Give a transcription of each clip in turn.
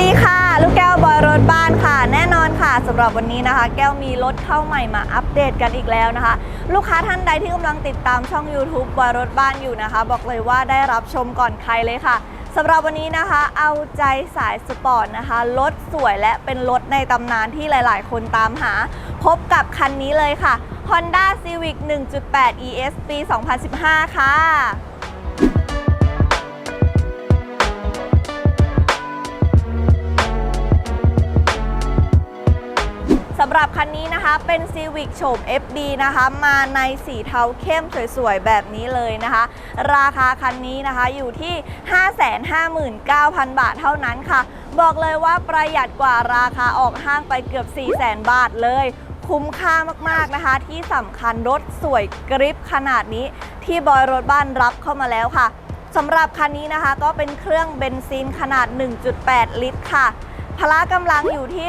ดีค่ะ ลูกแก้วบอยรถบ้านค่ะ แน่นอนค่ะสำหรับวันนี้นะคะ แก้วมีรถเข้าใหม่มาอัปเดตกันอีกแล้วนะคะ ลูกค้าท่านใดที่กำลังติดตามช่อง YouTube บอยรถบ้านอยู่นะคะ บอกเลยว่าได้รับชมก่อนใครเลยค่ะสำหรับวันนี้นะคะ เอาใจสายสปอร์ตนะคะรถสวยและเป็นรถในตำนานที่หลาย ๆ คนตามหา พบกับคันนี้เลยค่ะ Honda Civic 1.8 ES ปี 2015 ค่ะ สำหรับคันนี้นะคะเป็น Civic โฉม FD นะคะมาในสีเทาเข้มสวยๆ แบบนี้เลยนะคะ ราคาคันนี้นะคะอยู่ที่ 559,000 บาทเท่านั้นค่ะ บอกเลยว่าประหยัดกว่าราคาออกห้างไปเกือบ 400,000 บาทเลยคุ้มค่ามากๆนะคะ ที่สำคัญรถสวยกริปขนาดนี้ ที่บอยรถบ้านรับเข้ามาแล้วค่ะสำหรับคันนี้นะคะก็เป็นเครื่องเบนซินขนาด 1.8 ลิตรค่ะ พละกำลังอยู่ที่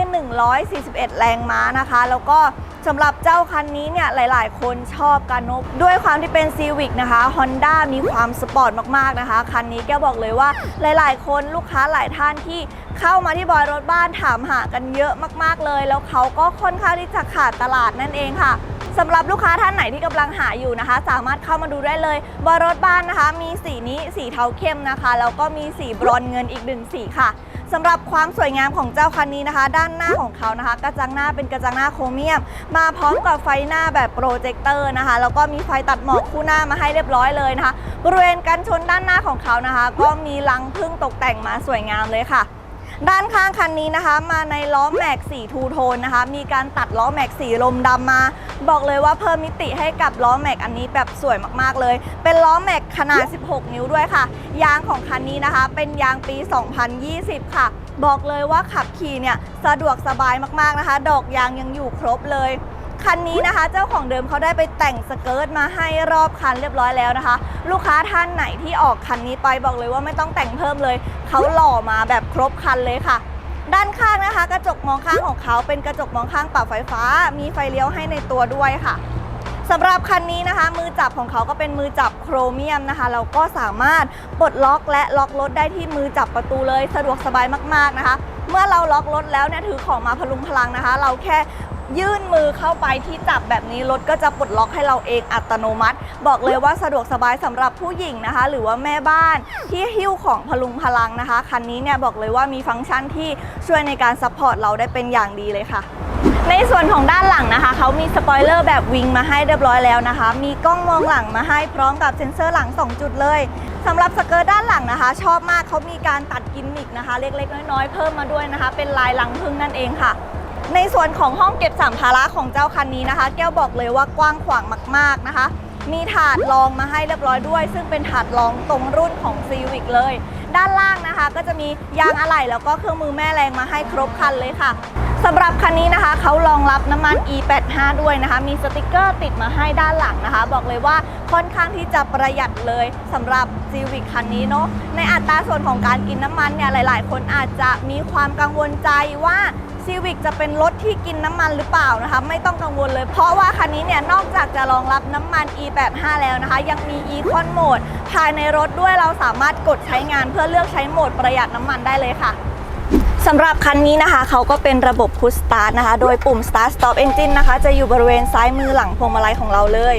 141 แรงม้านะคะ แล้วก็สำหรับเจ้าคันนี้เนี่ยหลายๆ คนชอบกันนบด้วยความที่เป็น c ีวิกนะคะ Honda มีความสปอร์ตมากๆนะคะ คันนี้แกบอกเลยว่าหลายๆ คนลูกค้าหลายท่านที่เข้ามาที่บอยรถบ้านถามหากันเยอะมากๆเลย แล้วเขาก็ค่อนข้างที่จะขาดตลาดนั่นเองค่ะ สำหรับลูกค้าท่านไหนที่กำลังหาอยู่นะคะ สามารถเข้ามาดูได้เลยบอยรถบ้านนะคะ มีสีนี้สีเทาเข้มนะคะแล้วก็มีสีบรอนเงินอีกหนึ่งสีค่ะสำหรับความสวยงามของเจ้าคันนี้นะคะ ด้านหน้าของเขานะคะ กระจังหน้าเป็นกระจังหน้าโครเมียม มาพร้อมกับไฟหน้าแบบโปรเจคเตอร์นะคะ แล้วก็มีไฟตัดหมอกคู่หน้ามาให้เรียบร้อยเลยนะคะ บริเวณกันชนด้านหน้าของเขานะคะ ก็มีลังพึ่งตกแต่งมาสวยงามเลยค่ะ ด้านข้างคันนี้นะคะ มาในล้อแม็กสีทูโทนนะคะ มีการตัดล้อแม็กสีลมดำมา บอกเลยว่าเพิ่มมิติให้กับล้อแม็กอันนี้แบบสวยมากๆเลย เป็นล้อแม็กขนาด 16 นิ้วด้วยค่ะ ยางของคันนี้นะคะ เป็นยางปี 2020 ค่ะ บอกเลยว่าขับขี่เนี่ยสะดวกสบายมากๆนะคะ ดอกยางยังอยู่ครบเลย คันนี้นะคะเจ้าของเดิมเขาได้ไปแต่งสเกิร์ตมาให้รอบคันเรียบร้อยแล้วนะคะ ลูกค้าท่านไหนที่ออกคันนี้ไปบอกเลยว่าไม่ต้องแต่งเพิ่มเลย เขาหล่อมาแบบครบคันเลยค่ะ ด้านข้างนะคะ กระจกมองข้างของเขาเป็นกระจกมองข้างปรับไฟฟ้า มีไฟเลี้ยวให้ในตัวด้วยค่ะสำหรับคันนี้นะคะ มือจับของเขาก็เป็นมือจับโครเมียมนะคะ เราก็สามารถปลดล็อกและล็อกรถได้ที่มือจับประตูเลย สะดวกสบายมากๆนะคะ เมื่อเราล็อกรถแล้วเนี่ยถือของมาพลุงพลังนะคะ เราแค่ ยื่นมือเข้าไปที่จับแบบนี้รถก็จะปลดล็อกให้เราเองอัตโนมัติ บอกเลยว่าสะดวกสบายสำหรับผู้หญิงนะคะ หรือว่าแม่บ้านที่หิ้วของพลุงพลังนะคะ คันนี้เนี่ยบอกเลยว่ามีฟังก์ชันที่ช่วยในการซัพพอร์ตเราได้เป็นอย่างดีเลยค่ะในส่วนของด้านหลังนะคะ เขามีสปอยเลอร์แบบวิงมาให้เรียบร้อยแล้วนะคะ มีกล้องมองหลังมาให้พร้อมกับเซ็นเซอร์หลัง 2 จุดเลยสำหรับสเกิร์ตด้านหลังนะคะ ชอบมากเขามีการตัดกิมมิกนะคะ เล็กๆ น้อยๆ เพิ่มมาด้วยนะคะ เป็นลายหลังพึ่งนั่นเองค่ะ ในส่วนของห้องเก็บสัมภาระของเจ้าคันนี้นะคะ แก้วบอกเลยว่ากว้างขวางมาก ๆนะคะ มีถาดรองมาให้เรียบร้อยด้วย ซึ่งเป็นถาดรองตรงรุ่นของ Civic เลย ด้านล่างนะคะ ก็จะมียางอะไหล่แล้วก็เครื่องมือแม่แรงมาให้ครบคันเลยค่ะ สำหรับคันนี้นะคะเขารองรับน้ำมัน E85 ด้วยนะคะ มีสติกเกอร์ติดมาให้ด้านหลังนะคะ บอกเลยว่าค่อนข้างที่จะประหยัดเลยสำหรับ Civic คันนี้เนาะในอัตราส่วนของการกินน้ำมันเนี่ยหลาย ๆ คนอาจจะมีความกังวลใจว่าซีวิกจะเป็นรถที่กินน้ำมันหรือเปล่านะคะ ไม่ต้องกังวลเลย เพราะว่าคันนี้เนี่ยนอกจากจะรองรับน้ำมัน E85 แล้วนะคะ ยังมี Econ Mode ภายในรถด้วยเราสามารถกดใช้งานเพื่อเลือกใช้โหมดประหยัดน้ำมันได้เลยค่ะ สำหรับคันนี้นะคะเขาก็เป็นระบบ Push Start นะคะ โดยปุ่ม Start Stop Engine นะคะ จะอยู่บริเวณซ้ายมือหลังพวงมาลัยของเราเลย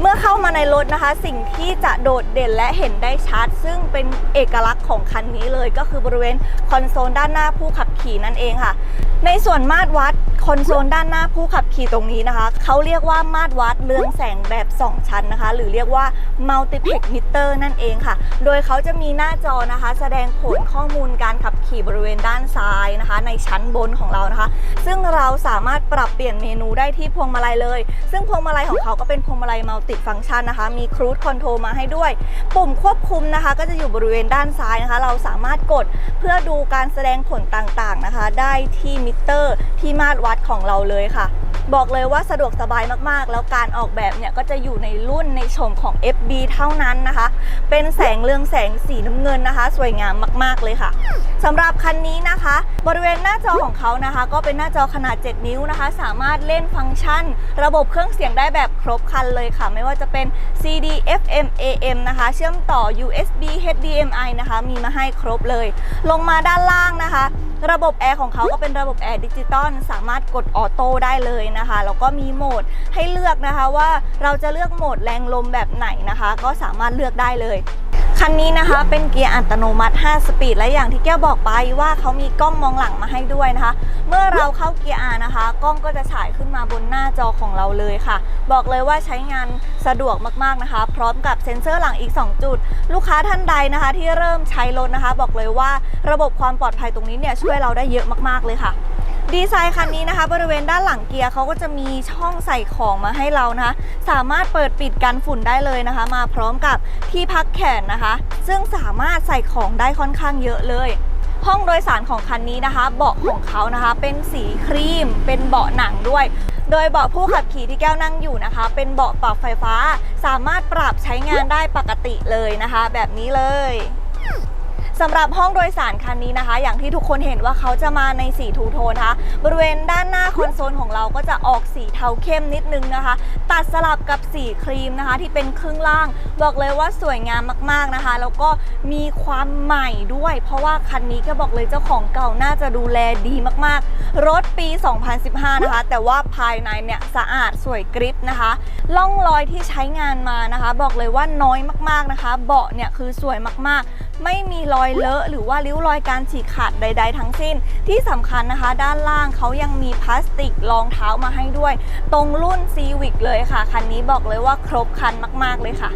เมื่อเข้ามาในรถนะคะ สิ่งที่จะโดดเด่นและเห็นได้ชัด ซึ่งเป็นเอกลักษณ์ของคันนี้เลยก็คือบริเวณคอนโซลด้านหน้าผู้ขับขี่นั่นเองค่ะในส่วนมาตรวัดคอนโซลด้านหน้าผู้ขับขี่ตรงนี้นะคะ เขาเรียกว่ามาตรวัดเรืองแสงแบบ 2 ชั้นนะคะ หรือเรียกว่า multiplex meter นั่นเองค่ะ โดยเขาจะมีหน้าจอนะคะ แสดงผลข้อมูลการขับขี่บริเวณด้านซ้ายนะคะ ในชั้นบนของเรานะคะ ซึ่งเราสามารถปรับเปลี่ยนเมนูได้ที่พวงมาลัยเลย ซึ่งพวงมาลัยของเขาก็เป็นพวงมาลัยมัลติฟังก์ชันนะคะ มีครู i คอนโทรลมาให้ด้วย ปุ่มควบคุมนะคะ ก็จะอยู่บริเวณด้านซ้ายนะคะ เราสามารถกดเพื่อดูการแสดงผลต่างๆนะคะ ได้ที่มิเตอร์ที่มาตรวัดของเราเลยค่ะ บอกเลยว่าสะดวกสบายมากๆ แล้วการออกแบบเนี่ยก็จะอยู่ในรุ่นในโฉมของ FB เท่านั้นนะคะ เป็นแสงเรืองแสงสีน้ำเงินนะคะ สวยงามมากๆเลยค่ะสำหรับคันนี้นะคะ บริเวณหน้าจอของเขานะคะ ก็เป็นหน้าจอขนาด 7 นิ้วนะคะ สามารถเล่นฟังก์ชัน ระบบเครื่องเสียงได้แบบครบครันเลยค่ะ ไม่ว่าจะเป็น CD FM AM นะคะ เชื่อมต่อ USB HDMI นะคะ มีมาให้ครบเลย ลงมาด้านล่างนะคะ ระบบแอร์ของเขาก็เป็นระบบแอร์ดิจิตอลสามารถกดออโต้ได้เลยนะคะแล้วก็มีโหมดให้เลือกนะคะว่าเราจะเลือกโหมดแรงลมแบบไหนนะคะ ก็สามารถเลือกได้เลย คันนี้นะคะเป็นเกียร์อัตโนมัติ 5 สปีด และอย่างที่แก้วบอกไปว่าเขามีกล้องมองหลังมาให้ด้วยนะคะ เมื่อเราเข้าเกียร์ R นะคะ กล้องก็จะฉายขึ้นมาบนหน้าจอของเราเลยค่ะ บอกเลยว่าใช้งานสะดวกมากๆนะคะ พร้อมกับเซ็นเซอร์หลังอีก 2 จุด ลูกค้าท่านใดนะคะ ที่เริ่มใช้รถนะคะ บอกเลยว่าระบบความปลอดภัยตรงนี้เนี่ยช่วยเราได้เยอะมากๆเลยค่ะ ดีไซน์คันนี้นะคะ บริเวณด้านหลังเกียร์เขาก็จะมีช่องใส่ของมาให้เรานะคะ สามารถเปิดปิดกันฝุ่นได้เลยนะคะ มาพร้อมกับที่พักแขนนะคะ ซึ่งสามารถใส่ของได้ค่อนข้างเยอะเลย ห้องโดยสารของคันนี้นะคะ เบาะของเขานะคะ เป็นสีครีม เป็นเบาะหนังด้วย โดยเบาะผู้ขับขี่ที่แก้วนั่งอยู่นะคะ เป็นเบาะปรับไฟฟ้า สามารถปรับใช้งานได้ปกติเลยนะคะ แบบนี้เลย สำหรับห้องโดยสารคันนี้นะคะ อย่างที่ทุกคนเห็นว่าเขาจะมาในสีทูโทนนะคะ บริเวณด้านหน้าคอนโซลของเราก็จะออกสีเทาเข้มนิดนึงนะคะ ตัดสลับกับสีครีมนะคะ ที่เป็นครึ่งล่าง บอกเลยว่าสวยงามมากๆนะคะ แล้วก็มีความใหม่ด้วย เพราะว่าคันนี้ก็บอกเลยเจ้าของเก่าน่าจะดูแลดีมากๆ รถปี 2015 นะคะ แต่ว่าภายในเนี่ยสะอาดสวยกริปนะคะล่องรอยที่ใช้งานมานะคะ บอกเลยว่าน้อยมากๆนะคะ เบาะเนี่ยคือสวยมากๆ ไม่มีรอยเลอะหรือว่าริ้วรอยการฉีกขาดใด ๆ ทั้งสิ้น ที่สำคัญนะคะ ด้านล่างเขายังมีพลาสติกรองเท้ามาให้ด้วย ตรงรุ่นซีวิกเลยค่ะ คันนี้บอกเลยว่าครบคันมาก ๆ เลยค่ะ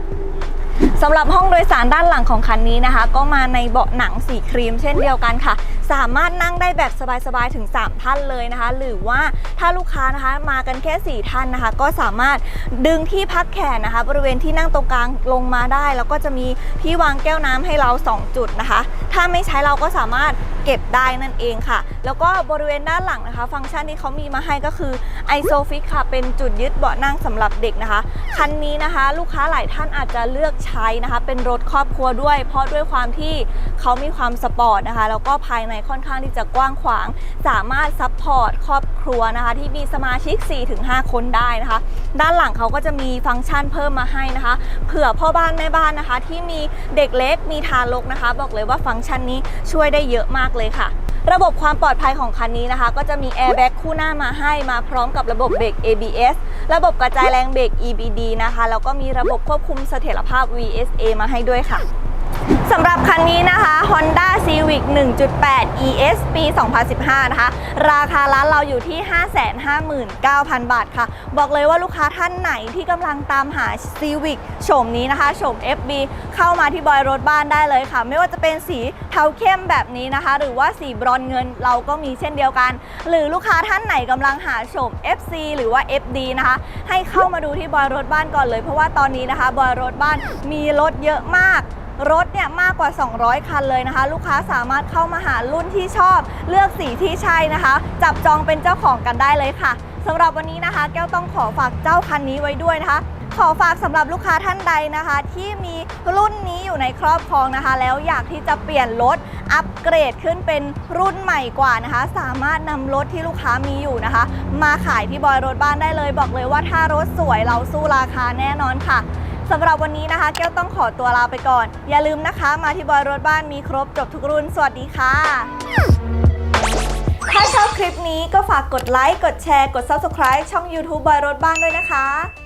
สำหรับห้องโดยสารด้านหลังของคันนี้นะคะ ก็มาในเบาะหนังสีครีมเช่นเดียวกันค่ะ สามารถนั่งได้แบบสบายๆถึง 3 ท่านเลยนะคะ หรือว่าถ้าลูกค้านะคะมากันแค่ 4 ท่านนะคะ ก็สามารถดึงที่พักแขนนะคะ บริเวณที่นั่งตรงกลางลงมาได้ แล้วก็จะมีที่วางแก้วน้ำให้เรา 2 จุดนะคะ ถ้าไม่ใช้เราก็สามารถเก็บได้นั่นเองค่ะ แล้วก็บริเวณด้านหลังนะคะ ฟังก์ชันที่เขามีมาให้ก็คือ iSofix ค่ะ เป็นจุดยึดเบาะนั่งสำหรับเด็กนะคะ คันนี้นะคะ ลูกค้าหลายท่านอาจจะเลือกใช้นะคะ เป็นรถครอบครัวด้วย เพราะด้วยความที่เขามีความสปอร์ตนะคะ แล้วก็ภายในค่อนข้างที่จะกว้างขวาง สามารถซัพพอร์ตครอบครัวนะคะ ที่มีสมาชิก 4-5 คนได้นะคะ ด้านหลังเขาก็จะมีฟังก์ชันเพิ่มมาให้นะคะ เผื่อพ่อบ้านแม่บ้านนะคะ ที่มีเด็กเล็กมีทารกนะคะ บอกเลยว่าฟังก์ชันนี้ช่วยได้เยอะมากเลยค่ะระบบความปลอดภัยของคันนี้นะคะ ก็จะมีแอร์แบ็กคู่หน้ามาให้มาพร้อมกับระบบเบรก ABS ระบบกระจายแรงเบรก EBD นะคะ แล้วก็มีระบบควบคุมเสถียรภาพ VSA มาให้ด้วยค่ะ สำหรับคันนี้นะคะ Honda Civic 1.8 ES ปี 2015 นะคะ ราคาร้านเราอยู่ที่ 559,000 บาทค่ะ บอกเลยว่าลูกค้าท่านไหนที่กำลังตามหา Civic โฉมนี้นะคะโฉม FB เข้ามาที่บอยรถบ้านได้เลยค่ะ ไม่ว่าจะเป็นสีเทาเข้มแบบนี้นะคะ หรือว่าสีบรอนเงินเราก็มีเช่นเดียวกัน หรือลูกค้าท่านไหนกำลังหาโฉม FC หรือว่า FD นะคะ ให้เข้ามาดูที่บอยรถบ้านก่อนเลย เพราะว่าตอนนี้นะคะบอยรถบ้านมีรถเยอะมาก รถเนี่ยมากกว่า 200 คันเลยนะคะ ลูกค้าสามารถเข้ามาหารุ่นที่ชอบ เลือกสีที่ใช่นะคะ จับจองเป็นเจ้าของกันได้เลยค่ะสำหรับวันนี้นะคะ แก้วต้องขอฝากเจ้าคันนี้ไว้ด้วยนะคะ ขอฝากสำหรับลูกค้าท่านใดนะคะ ที่มีรุ่นนี้อยู่ในครอบครองนะคะ แล้วอยากที่จะเปลี่ยนรถอัปเกรดขึ้นเป็นรุ่นใหม่กว่านะคะ สามารถนำรถที่ลูกค้ามีอยู่นะคะ มาขายที่บอยรถบ้านได้เลย บอกเลยว่าถ้ารถสวยเราสู้ราคาแน่นอนค่ะ สำหรับวันนี้นะคะ แก้วต้องขอตัวลาไปก่อน อย่าลืมนะคะ มาที่บอยรถบ้านมีครบจบทุกรุ่น สวัสดีค่ะ ถ้าชอบคลิปนี้ก็ฝากกดไลค์ กดแชร์ กด Subscribe ช่อง YouTube บอยรถบ้านด้วยนะคะ